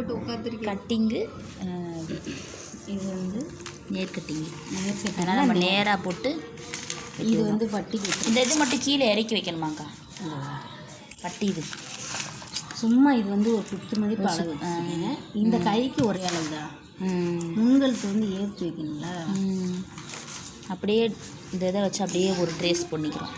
போட்டு உட்காந்துருக்கேன் கட்டிங்கு இது வந்து நேர் நேர்த்தி அதனால் நம்ம நேராக போட்டு இது வந்து பட்டிக்கு இந்த இது மட்டும் கீழே இறக்கி வைக்கணுமாக்கா? பட்டி இது. சும்மா இது வந்து ஒரு குத்து மதிப்பு அளவு இந்த கைக்கு ஒரே அளவு தான் முன்கழுத்து வந்து ஏற்றி வைக்கணும்ல? ம். அப்படியே இந்த இதை வச்சு அப்படியே ஒரு ட்ரேஸ் பண்ணிக்கிறோம்.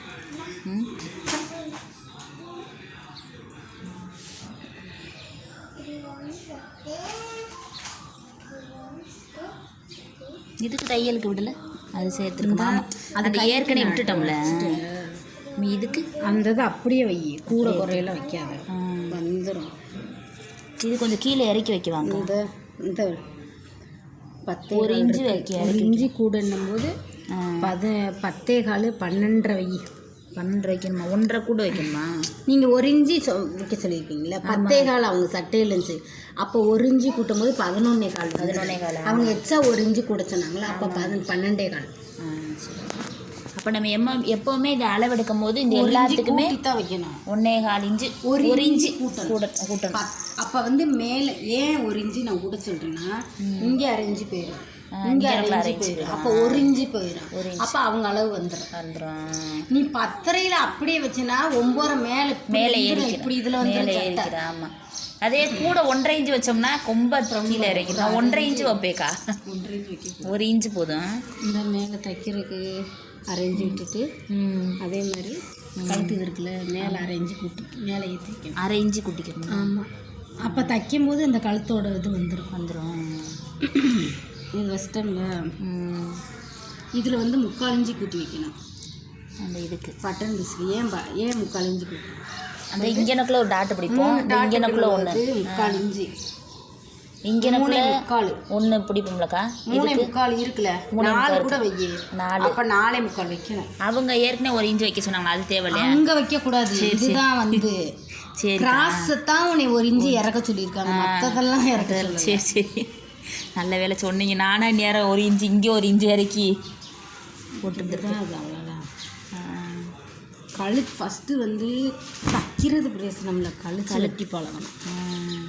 இதுக்கு தையலுக்கு விடல. அது சேர்த்துருக்குமா. அது ஏற்கனவே விட்டுட்டோம்ல. இதுக்கு? அந்த இது அப்படியே வை. கூட குறையெல்லாம் வைக்காத. வந்துடும் இது கொஞ்சம் கீழே இறக்கி வைக்குவாங்க. இந்த இந்த பத்தே ஒரு இருக்கு. வைக்க இஞ்சி கூடன்னும் போது. பத பத்தே கால் பன்னெண்டரை வை. பன்னெண்டு வைக்கணுமா? ஒன்றரை கூட வைக்கணுமா? நீங்கள் ஒரு இஞ்சி சொ வைக்க சொல்லியிருக்கீங்களா பத்தே கால் அவங்க சட்டையில் இருந்துச்சு அப்போ ஒரு இஞ்சி கூட்டும் போது பதினொன்னே கால் பதினொன்னே கால்? அவங்க எச்சா ஒரு இஞ்சி கூட சொன்னாங்களா? அப்போ பன்னெண்டே கால். ஆ, சரி. அப்போ நம்ம எம்ம எப்போவுமே இதை அளவெடுக்கும் போது இந்த இஞ்சி எல்லாத்துக்குமே தான் வைக்கணும். ஒன்னே கால் இன்ச்சு ஒரு கூட்டணும். கூட கூட்டணும். அப்ப வந்து மேலே ஏன் ஒரு இன்ச்சு நான் கூட சொல்றேன்னா இங்கே அரை இன்ச்சு போயிடும் இங்கே இங்க அரை அரை இன்ச்சு இன்ச்சு போயிடும் அப்போ ஒரு போயிடும். அப்போ அவங்க அளவு வந்துடும் வந்துடும் நீ பத்தரையில் அப்படியே வச்சுனா ஒம்பரை மேலே மேலே இப்படி ஏறிக்கிறோம் இதில் வந்து ஆமாம் அதே கூட ஒன்றரை இன்ச்சு வச்சோம்னா கொம்ப கீழே இறக்கிடும் ஒன்றரை இன்ச்சு வைப்பேக்கா. ஒரு இன்ச்சு போதும். இந்த மேலே தைக்கிறதுக்கு அரை இன்ச்சு விட்டுட்டு அதே மாதிரி கழுத்து இருக்குல்ல மேலே அரை இன்ச்சு கூட்டி மேலே ஏற்றி வைக்கணும். அரை இன்ச்சு கூட்டிக்கணும். ஆமாம் அப்போ தைக்கும்போது இந்த கழுத்தோட இது வந்துடும் வந்துடும் இது ம். இதில் வந்து முக்கால் இஞ்சி கூட்டி வைக்கணும். அந்த இதுக்கு. பட்டன் பிஸ்க்கு. ஏன் ப ஏன் முக்கால் இஞ்சி கூட்டி? அந்த இங்கனக்குள்ள ஒரு டாட்டு பிடிப்போம். இங்கனக்குள்ள ஒன்று முக்கால் இஞ்சி இங்கனக்குள்ள மூணே முக்கால். ஒன்று பிடிப்போம்லக்கா மூணே முக்கால் இருக்குல்ல. நாலு கூட வையே. நாலு. அப்போ நாலே முக்கால் வைக்கணும். அவங்க ஏற்கனவே ஒரு இன்ச்சு வைக்க சொன்னாங்க அது தேவையில்லையா? அங்கே வைக்கக்கூடாது. இதுதான் வந்து சரி கிராஸ் தான் உன்னை ஒரு இஞ்சி இறக்க சொல்லியிருக்காங்க. மற்றதெல்லாம் இறக்க. சரி சரி நல்ல வேலை சொன்னீங்க. நானா நேரம் ஒரு இன்ச்சு இங்கே ஒரு இன்ச்சு இறக்கி போட்டுருந்துருக்கேன் கழுத்து ஃபஸ்ட்டு வந்து தைக்கிறது பிரயோசனம்ல கழுத்து கழட்டி பழகணும்.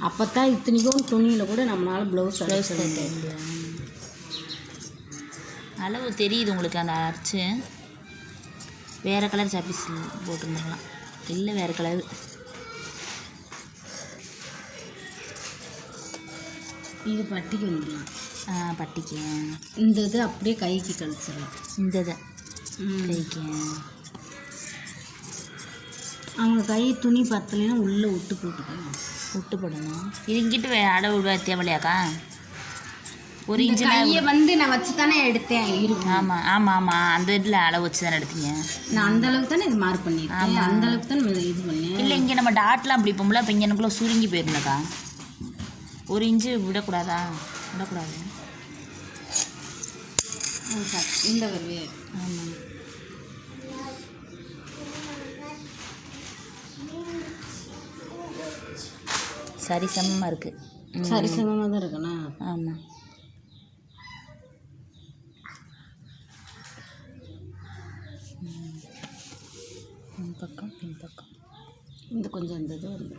அப்போ தான் இத்தனைக்கும் துணியில் கூட நம்மளால ப்ளவுஸ் அடிச்சு அளவு தெரியுது உங்களுக்கு அந்த அரைச்சு. வேறு கலர் சாப்பீஸ் போட்டுருந்துடலாம் இல்லை வேறு கலர் இது பட்டிக்கு வந்துடலாம் பட்டிக்கு. இந்த இது அப்படியே கைக்கு கழிச்சிடலாம் இந்த இதை. கைக்கு. அவங்க கை துணி பத்தலைன்னா உள்ளே விட்டு போட்டுக்கணும் விட்டு போடணும். இது இங்கிட்டு வே- அளவு விட தேவையில்லையாக்கா ஒரு இன்ச்சு கையை வந்து நான் வச்சு தானே எடுத்தேன் ஆமாம் ஆமாம் ஆமாம் அந்த இதில் அளவு வச்சு தானே எடுத்தீங்க? நான் அந்த அளவுக்கு தானே இது மார்க் பண்ணியிருக்கேன். அந்த அளவுக்கு தானே இது பண்ணேன். இல்லை இங்கே நம்ம டாட்லாம் அப்படி போகும்ல இப்போ இங்கே எனக்குள்ளே சுருங்கி போயிருந்தக்கா ஒரு இன்ச்சு விடக்கூடாதா? விடக்கூடாது. இந்த வருவே ஆமாம் சரி சமமாக இருக்குது சரி சமமாக தான் இருக்கணும் ஆமாம் பக்கம் பின் பக்கம். இந்த கொஞ்சம் இந்த இது வந்து.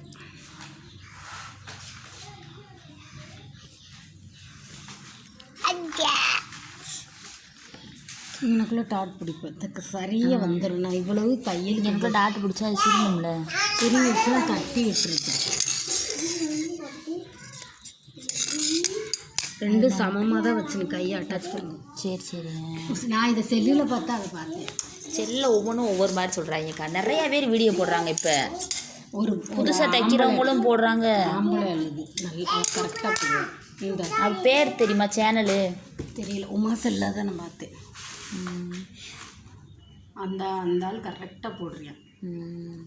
எனக்குள்ள டாட் பிடிப்பேன் தக்க சரியாக வந்துடும் நான் இவ்வளவு தையல் எனக்கு டாட்டு பிடிச்சா அது சுருங்கும்ல தட்டி விட்டுருக்கேன். ரெண்டும் சமமாக தான் வச்சு கையை அட்டாச் பண்ணி. சரி சரி. நான் இதை செல்லில் பார்த்தா அதை பார்த்தேன். செல்லில் ஒவ்வொன்றும் ஒவ்வொரு மாதிரி சொல்கிறாங்கக்கா நிறைய பேர் வீடியோ போடுறாங்க இப்போ. ஒரு புதுசாக தைக்கிறவங்களும் போடுறாங்க. ஆம்பளை நல்லா கரெக்டாக போடுவேன் இந்த அது பேர் தெரியுமா சேனலு தெரியல. உமா செல்லா தான் நான் பார்த்தேன். அந்த அந்த ஆள் கரெக்டாக போடுறேன் ம்.